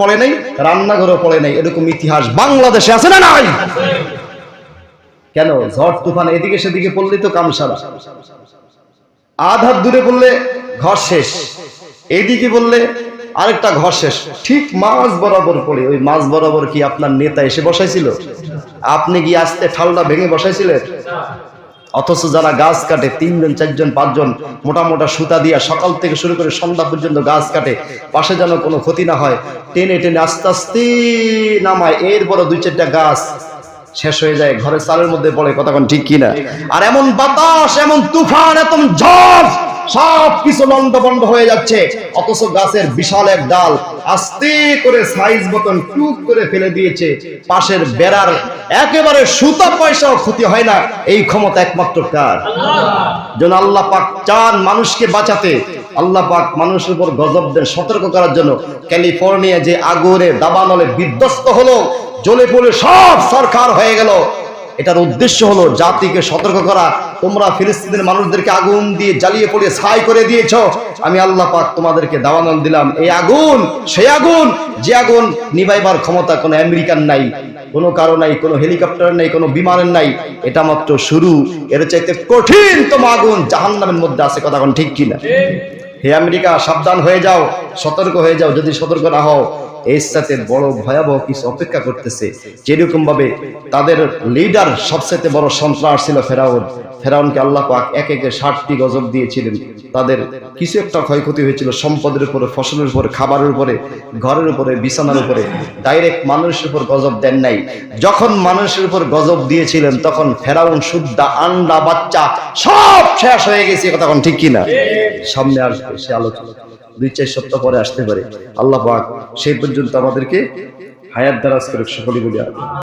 পড়ে নাই, রান্নাঘরেও পড়ে নাই। এরকম ইতিহাস বাংলাদেশে আছে না নাই? কেন? ঝড়, তুফান, এদিকে সেদিকে পড়লেই তো কাম সারা। আধ হাত দূরে বললে ঘর শেষ এইদিকে বললে আরেকটা ঘর শেষ। ঠিক মাছ বরাবর পড়ে। ওই মাছ বরাবর কি আপনার নেতা এসে বসাইছিল? আপনি কি আসতে ঠালটা ভেঙে বসাইছিলেন? অথচ যারা গাছ কাটে, তিনজন, চারজন, পাঁচজন, মোটা মোটা সুতা দিয়ে সকাল থেকে শুরু করে সন্ধ্যা পর্যন্ত গাছ কাটে, পাশে যেন কোনো ক্ষতি না হয়, টেনে টেনে আস্তে আস্তে নামায় এরপরে দুই চারটা গাছ শেষ হয়ে যায়, ঘরের চালের মধ্যে পড়ে কতক্ষণ ঠিক কিনা? আর এমন বাতাস, এমন তুফান এত ঝড় সব কিছু লন্ড বন্ড হয়ে যাচ্ছে। অথচ গাছের বিশাল এক ডাল আস্তে করে সাইজ মতন টুক করে ফেলে দিয়েছে। পাশের বেড়ার একেবারে সুতা পয়সাও ক্ষতি হয় না। এই ক্ষমতা একমাত্র কার? যেন আল্লাহ পাক চান মানুষকে বাঁচাতে। আল্লাহ পাক মানুষের উপর গজব দেন সতর্ক করার জন্য। ক্যালিফোর্নিয়া যে আগুনে দাবানলে বিধ্বস্ত হলো, জ্বলে পড়ে সব সরকার হয়ে গেল। এটার উদ্দেশ্য হলো জাতিকে সতর্ক করা। তোমরা ফিলিস্তিনের মানুষদেরকে আগুন দিয়ে জ্বালিয়ে পড়িয়ে ছাই করে দিয়েছ। আমি আল্লাহ পাক তোমাদেরকে দাওয়ানল দিলাম। এই আগুন, সেই আগুন, যে আগুন নিভাইবার ক্ষমতা কোনো আমেরিকান নাই, কোনো কারও নাই, কোনো হেলিকপ্টার নাই, কোনো বিমানের নাই। এটা মাত্র শুরু। এর চাইতে কঠিনতম আগুন জাহান্নামের মধ্যে আছে, কথা কোন ঠিক কিনা? হে আমেরিকা, সাবধান হয়ে যাও, সতর্ক হয়ে যাও, যদি সতর্ক না হও। এর সাথে বড় ভয়াবহ কিছু অপেক্ষা করতেছে। যেরকম ভাবে তাদের লিডার সবচেয়ে বড় সন্ত্রাস ছিল ফেরাউন। ফেরাউনকে আল্লাহ পাক এক একে ষাটটি গজব দিয়েছিলেন। তাদের কিছু একটা ক্ষয়ক্ষতি হয়েছিল সম্পদের উপরে, ফসলের উপরে, খাবারের উপরে, ঘরের উপরে, বিছানার উপরে। ডাইরেক্ট মানুষের উপর গজব দেন নাই। যখন মানুষের উপর গজব দিয়েছিলেন, তখন ফেরাউন শুদ্ধা আন্ডা, বাচ্চা সব শেষ হয়ে গেছে এখন ঠিক কিনা? সামনে আসবে সে আলোচনা। দুই চার সপ্তাহ পরে আসতে পারে। আল্লাহ পাক সেই পর্যন্ত আমাদেরকে হায়াত দারাজ করে সকলে বলি।